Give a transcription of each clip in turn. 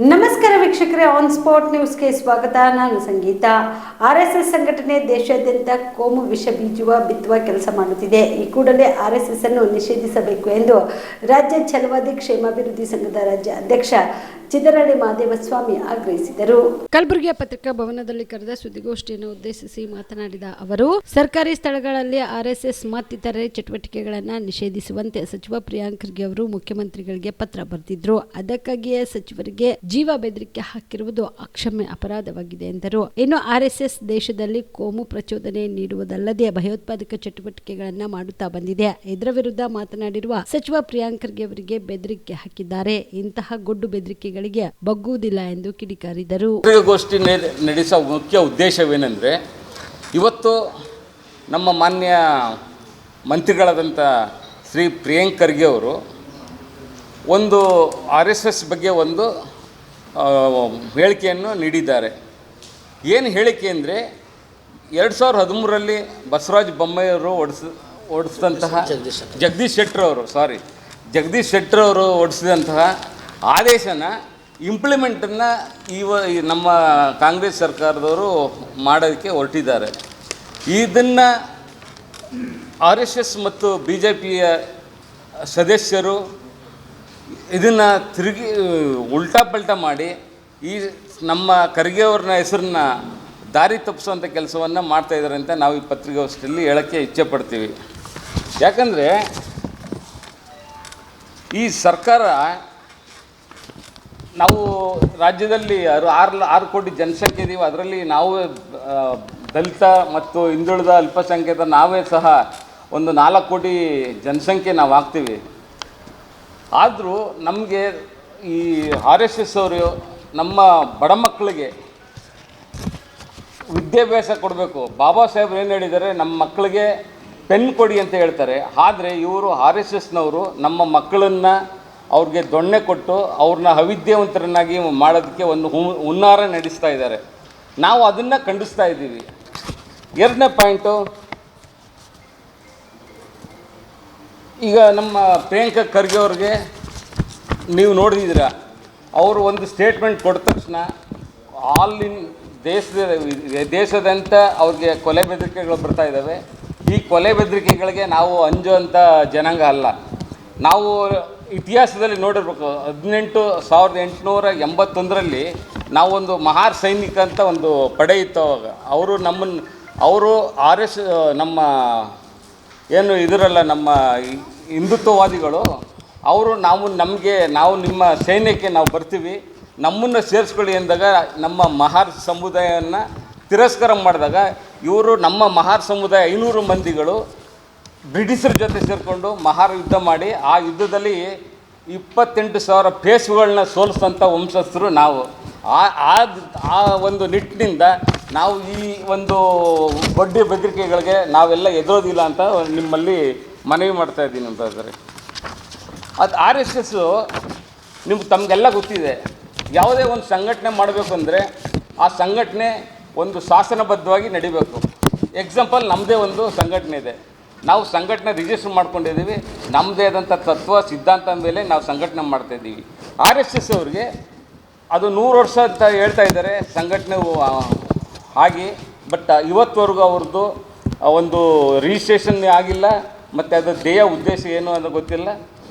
ನಮಸ್ಕಾರ ವೀಕ್ಷಕರೇ on spot ನ್ಯೂಸ್ಗೆ ಸ್ವಾಗತ. ನಾನು ಸಂಗೀತ. ಆರ್ ಎಸ್ ಎಸ್ ಸಂಘಟನೆ ದೇಶಾದ್ಯಂತ ಕೋಮು ವಿಷ ಬೀಜುವ ಬಿತ್ತುವ ಕೆಲಸ ಮಾಡುತ್ತಿದೆ. ಈ ಕೂಡಲೇ ಆರ್ ಅನ್ನು ನಿಷೇಧಿಸಬೇಕು ಎಂದು ರಾಜ್ಯ ಛಲವಾದಿ ಕ್ಷೇಮಾಭಿವೃದ್ಧಿ ಸಂಘದ ರಾಜ್ಯ ಅಧ್ಯಕ್ಷ ಚಿದರಳ್ಳಿ ಮಹದೇವಸ್ವಾಮಿ ಆಗ್ರಹಿಸಿದರು. ಕಲಬುರಗಿಯ ಪತ್ರಿಕಾ ಭವನದಲ್ಲಿ ಕರೆದ ಸುದ್ದಿಗೋಷ್ಠಿಯನ್ನು ಉದ್ದೇಶಿಸಿ ಮಾತನಾಡಿದ ಅವರು, ಸರ್ಕಾರಿ ಸ್ಥಳಗಳಲ್ಲಿ ಆರ್ಎಸ್ಎಸ್ ಮತ್ತಿತರೆ ಚಟುವಟಿಕೆಗಳನ್ನು ನಿಷೇಧಿಸುವಂತೆ ಸಚಿವ ಪ್ರಿಯಾಂಕ್ ಖರ್ಗೆ ಅವರು ಮುಖ್ಯಮಂತ್ರಿಗಳಿಗೆ ಪತ್ರ ಬರೆದಿದ್ರು. ಅದಕ್ಕಾಗಿಯೇ ಸಚಿವರಿಗೆ ಜೀವ ಬೆದರಿಕೆ ಹಾಕಿರುವುದು ಅಕ್ಷಮ್ಯ ಅಪರಾಧವಾಗಿದೆ ಎಂದರು. ಇನ್ನು ಆರ್ಎಸ್ಎಸ್ ದೇಶದಲ್ಲಿ ಕೋಮು ಪ್ರಚೋದನೆ ನೀಡುವುದಲ್ಲದೆ ಭಯೋತ್ಪಾದಕ ಚಟುವಟಿಕೆಗಳನ್ನು ಮಾಡುತ್ತಾ ಬಂದಿದೆ. ಇದರ ವಿರುದ್ಧ ಮಾತನಾಡಿರುವ ಸಚಿವ ಪ್ರಿಯಾಂಕ್ ಖರ್ಗೆ ಅವರಿಗೆ ಬೆದರಿಕೆ ಹಾಕಿದ್ದಾರೆ. ಇಂತಹ ಗೊಡ್ಡು ಬೆದರಿಕೆಗಳಿಗೆ ಬಗ್ಗುವುದಿಲ್ಲ ಎಂದು ಕಿಡಿಕಾರಿದರು. ಪತ್ರಿಕಾಗೋಷ್ಠಿ ನಡೆಸುವ ನಡೆಸೋ ಮುಖ್ಯ ಉದ್ದೇಶವೇನೆಂದರೆ, ಇವತ್ತು ನಮ್ಮ ಮಾನ್ಯ ಮಂತ್ರಿಗಳಾದಂಥ ಶ್ರೀ ಪ್ರಿಯಾಂಕ್ ಖರ್ಗೆ ಅವರು ಒಂದು ಆರ್ ಎಸ್ ಎಸ್ ಬಗ್ಗೆ ಒಂದು ಹೇಳಿಕೆಯನ್ನು ನೀಡಿದ್ದಾರೆ. ಏನು ಹೇಳಿಕೆ ಅಂದರೆ, ಎರಡು ಸಾವಿರದ ಹದಿಮೂರರಲ್ಲಿ ಬಸವರಾಜ ಬೊಮ್ಮಾಯಿಯವರು ಓಡಿಸ್, ಓಡಿಸಿದಂತಹ ಜಗದೀಶ್ ಶೆಟ್ಟರ್ ಅವರು ಸಾರಿ ಜಗದೀಶ್ ಶೆಟ್ಟರ್ ಅವರು ಓಡಿಸಿದಂತಹ ಆದೇಶನ ಇಂಪ್ಲಿಮೆಂಟನ್ನು ಇವ ನಮ್ಮ ಕಾಂಗ್ರೆಸ್ ಸರ್ಕಾರದವರು ಮಾಡೋದಕ್ಕೆ ಹೊರಟಿದ್ದಾರೆ. ಇದನ್ನು ಆರ್ ಎಸ್ ಎಸ್ ಮತ್ತು ಬಿ ಜೆ ಪಿಯ ಸದಸ್ಯರು ಇದನ್ನು ತಿರುಗಿ, ಉಲ್ಟಾ ಪಲ್ಟಾ ಮಾಡಿ ಈ ನಮ್ಮ ಖರ್ಗೆ ಅವ್ರನ್ನ ಹೆಸರನ್ನ ದಾರಿ ತಪ್ಪಿಸುವಂಥ ಕೆಲಸವನ್ನು ಮಾಡ್ತಾ ಇದ್ದಾರೆ ಅಂತ ನಾವು ಈ ಪತ್ರಿಕಾಗೋಷ್ಠಿಯಲ್ಲಿ ಹೇಳೋಕ್ಕೆ ಇಚ್ಛೆ ಪಡ್ತೀವಿ. ಯಾಕಂದರೆ ಈ ಸರ್ಕಾರ ನಾವು ರಾಜ್ಯದಲ್ಲಿ ಆರು ಆರು ಆರು ಕೋಟಿ ಜನಸಂಖ್ಯೆ ಇದೀವಿ. ಅದರಲ್ಲಿ ನಾವು ದಲಿತ ಮತ್ತು ಹಿಂದುಳಿದ ಅಲ್ಪಸಂಖ್ಯಾತ ನಾವೇ ಸಹ ಒಂದು ನಾಲ್ಕು ಕೋಟಿ ಜನಸಂಖ್ಯೆ ನಾವು ಆಗ್ತೀವಿ. ಆದರೂ ನಮಗೆ ಈ ಆರ್ ಎಸ್ ಎಸ್ ಅವರು ನಮ್ಮ ಬಡ ಮಕ್ಕಳಿಗೆ ವಿದ್ಯಾಭ್ಯಾಸ ಕೊಡಬೇಕು. ಬಾಬಾ ಸಾಹೇಬ್ರು ಏನು ಹೇಳಿದ್ದಾರೆ, ನಮ್ಮ ಮಕ್ಕಳಿಗೆ ಪೆನ್ ಕೊಡಿ ಅಂತ ಹೇಳ್ತಾರೆ. ಆದರೆ ಇವರು ಆರ್ ಎಸ್ ಎಸ್ನವರು ನಮ್ಮ ಮಕ್ಕಳನ್ನು ಅವ್ರಿಗೆ ದೊಣ್ಣೆ ಕೊಟ್ಟು ಅವ್ರನ್ನ ಅವಿದ್ಯಾವಂತರನ್ನಾಗಿ ಮಾಡೋದಕ್ಕೆ ಒಂದು ಹು- ಹುನ್ನಾರ ನಡೆಸ್ತಾ ಇದ್ದಾರೆ. ನಾವು ಅದನ್ನು ಖಂಡಿಸ್ತಾ ಇದ್ದೀವಿ. ಎರಡನೇ ಪಾಯಿಂಟು, ಈಗ ನಮ್ಮ ಪ್ರಿಯಾಂಕಾ ಖರ್ಗೆ ಅವ್ರಿಗೆ ನೀವು ನೋಡಿದ್ದೀರ, ಅವರು ಒಂದು ಸ್ಟೇಟ್ಮೆಂಟ್ ಕೊಟ್ಟ ತಕ್ಷಣ ಆಲ್ ಇನ್ ದೇಶದ, ದೇಶದಂತ ಅವ್ರಿಗೆ ಕೊಲೆ ಬೆದರಿಕೆಗಳು ಬರ್ತಾ ಇದ್ದಾವೆ. ಈ ಕೊಲೆ ಬೆದರಿಕೆಗಳಿಗೆ ನಾವು ಅಂಜುವಂಥ ಜನಾಂಗ ಅಲ್ಲ. ನಾವು ಇತಿಹಾಸದಲ್ಲಿ ನೋಡಿರ್ಬೇಕು, ಹದಿನೆಂಟು ಸಾವಿರದ ಎಂಟುನೂರ ಎಂಬತ್ತೊಂದರಲ್ಲಿ ನಾವೊಂದು ಮಹಾರ್ ಸೈನಿಕ ಅಂತ ಒಂದು ಪಡೆ ಇತ್ತು ಅವಾಗ. ಅವರು ನಮ್ಮನ್ನು ಅವರು ಆರ್ ಎಸ್, ನಮ್ಮ ಏನು ಇದರಲ್ಲ, ನಮ್ಮ ಹಿಂದುತ್ವವಾದಿಗಳು, ಅವರು ನಾವು ನಮಗೆ, ನಾವು ನಿಮ್ಮ ಸೈನ್ಯಕ್ಕೆ ನಾವು ಬರ್ತೀವಿ. ನಮ್ಮನ್ನು ಸೇರಿಸ್ಕೊಳ್ಳಿ ಎಂದಾಗ ನಮ್ಮ ಮಹಾರ್ ಸಮುದಾಯವನ್ನು ತಿರಸ್ಕಾರ ಮಾಡಿದಾಗ ಇವರು ನಮ್ಮ ಮಹಾರ್ ಸಮುದಾಯ ಐನೂರು ಮಂದಿಗಳು ಬ್ರಿಟಿಷರ ಜೊತೆ ಸೇರಿಕೊಂಡು ಮಹಾರ ಯುದ್ಧ ಮಾಡಿ, ಆ ಯುದ್ಧದಲ್ಲಿ ಇಪ್ಪತ್ತೆಂಟು ಸಾವಿರ ಪೇಸುಗಳನ್ನ ಸೋಲಿಸಿದಂಥ ವಂಶಸ್ಥರು ನಾವು. ಆ, ಆ- ಆ ಒಂದು ನಿಟ್ಟಿನಿಂದ ನಾವು ಈ ಒಂದು ಬಡ್ಡಿ ಬೆದರಿಕೆಗಳಿಗೆ ನಾವೆಲ್ಲ ಎದುರೋದಿಲ್ಲ ಅಂತ ನಿಮ್ಮಲ್ಲಿ ಮನವಿ ಮಾಡ್ತಾ ಇದ್ದೀನಿ ಅಂತ ಹೇಳಿದ್ರೆ ಅದು ಆರ್ ಎಸ್ ಎಸ್ಸು ನಿಮ್ಗೆ ತಮಗೆಲ್ಲ ಗೊತ್ತಿದೆ. ಯಾವುದೇ ಒಂದು ಸಂಘಟನೆ ಮಾಡಬೇಕು ಅಂದರೆ ಆ ಸಂಘಟನೆ ಒಂದು ಶಾಸನಬದ್ಧವಾಗಿ ನಡಿಬೇಕು. ಎಕ್ಸಾಂಪಲ್ ನಮ್ಮದೇ ಒಂದು ಸಂಘಟನೆ ಇದೆ. ನಾವು ಸಂಘಟನೆ ರಿಜಿಸ್ಟರ್ ಮಾಡ್ಕೊಂಡಿದ್ದೀವಿ. ನಮ್ಮದೇ ಆದಂಥ ತತ್ವ, ಸಿದ್ಧಾಂತ ಮೇಲೆ ನಾವು ಸಂಘಟನೆ ಮಾಡ್ತಾ ಇದ್ದೀವಿ. ಆರ್ ಎಸ್ ಎಸ್ ಅವ್ರಿಗೆ ಅದು ನೂರು ವರ್ಷ ಅಂತ ಹೇಳ್ತಾ ಇದ್ದಾರೆ ಸಂಘಟನೆ ಆಗಿ ಬಟ್ ಇವತ್ತವರೆಗೂ ಅವ್ರದ್ದು ಒಂದು ರಿಜಿಸ್ಟ್ರೇಷನ್ ಆಗಿಲ್ಲ. ಮತ್ತು ಅದು ಧ್ಯೇಯ ಉದ್ದೇಶ ಏನು ಅಂತ ಗೊತ್ತಿಲ್ಲ.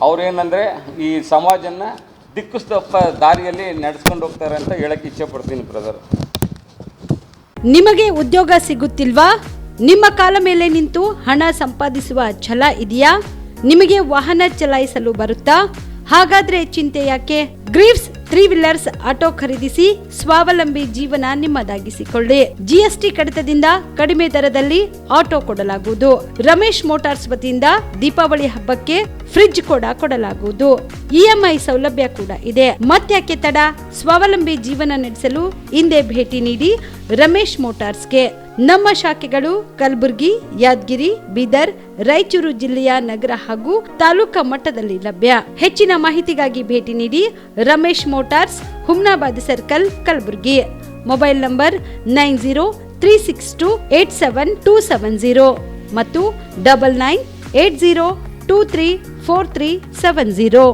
ಅವ್ರೇನಂದರೆ ಈ ಸಮಾಜನ ದಿಕ್ಕುಸ್ತಪ್ಪ ದಾರಿಯಲ್ಲಿ ನಡೆಸ್ಕೊಂಡು ಹೋಗ್ತಾರೆ ಅಂತ ಹೇಳಕ್ಕೆ ಇಚ್ಛೆ ಪಡ್ತೀನಿ ಬ್ರದರ್ ನಿಮಗೆ ಉದ್ಯೋಗ ಸಿಗುತ್ತಿಲ್ವಾ? ನಿಮ್ಮ ಕಾಲ ಮೇಲೆ ನಿಂತು ಹಣ ಸಂಪಾದಿಸುವ ಛಲ ಇದೆಯಾ? ನಿಮಗೆ ವಾಹನ ಚಲಾಯಿಸಲು ಬರುತ್ತಾ? ಹಾಗಾದ್ರೆ ಚಿಂತೆ ಯಾಕೆ? ಗ್ರೀವ್ಸ್ ತ್ರೀ ವೀಲರ್ಸ್ ಆಟೋ ಖರೀದಿಸಿ ಸ್ವಾವಲಂಬಿ ಜೀವನ ನಿಮ್ಮದಾಗಿಸಿಕೊಳ್ಳಿ. ಜಿಎಸ್ಟಿ ಕಡಿತದಿಂದ ಕಡಿಮೆ ದರದಲ್ಲಿ ಆಟೋ ಕೊಡಲಾಗುವುದು. ರಮೇಶ್ ಮೋಟಾರ್ಸ್ ವತಿಯಿಂದ ದೀಪಾವಳಿ ಹಬ್ಬಕ್ಕೆ ಫ್ರಿಡ್ಜ್ ಕೂಡ ಕೊಡಲಾಗುವುದು. ಇಎಂಐ ಸೌಲಭ್ಯ ಕೂಡ ಇದೆ. ಮತ್ತ್ಯಾಕೆ ತಡ ಸ್ವಾವಲಂಬಿ ಜೀವನ ನಡೆಸಲು ಹಿಂದೆ ಭೇಟಿ ನೀಡಿ ರಮೇಶ್ ಮೋಟಾರ್ಸ್ಗೆ. ನಮ್ಮ ಶಾಖೆಗಳು ಕಲಬುರಗಿ, ಯಾದಗಿರಿ, ಬೀದರ್, ರಾಯಚೂರು ಜಿಲ್ಲೆಯ ನಗರ ಹಾಗೂ ತಾಲೂಕಾ ಮಟ್ಟದಲ್ಲಿ ಲಭ್ಯ. ಹೆಚ್ಚಿನ ಮಾಹಿತಿಗಾಗಿ ಭೇಟಿ ನೀಡಿ Ramesh motors, Humnabad circle, Kalaburagi. Mobile number nine zero three six two eight seven two seven zero ಮತ್ತು double nine eight zero two three four three seven zero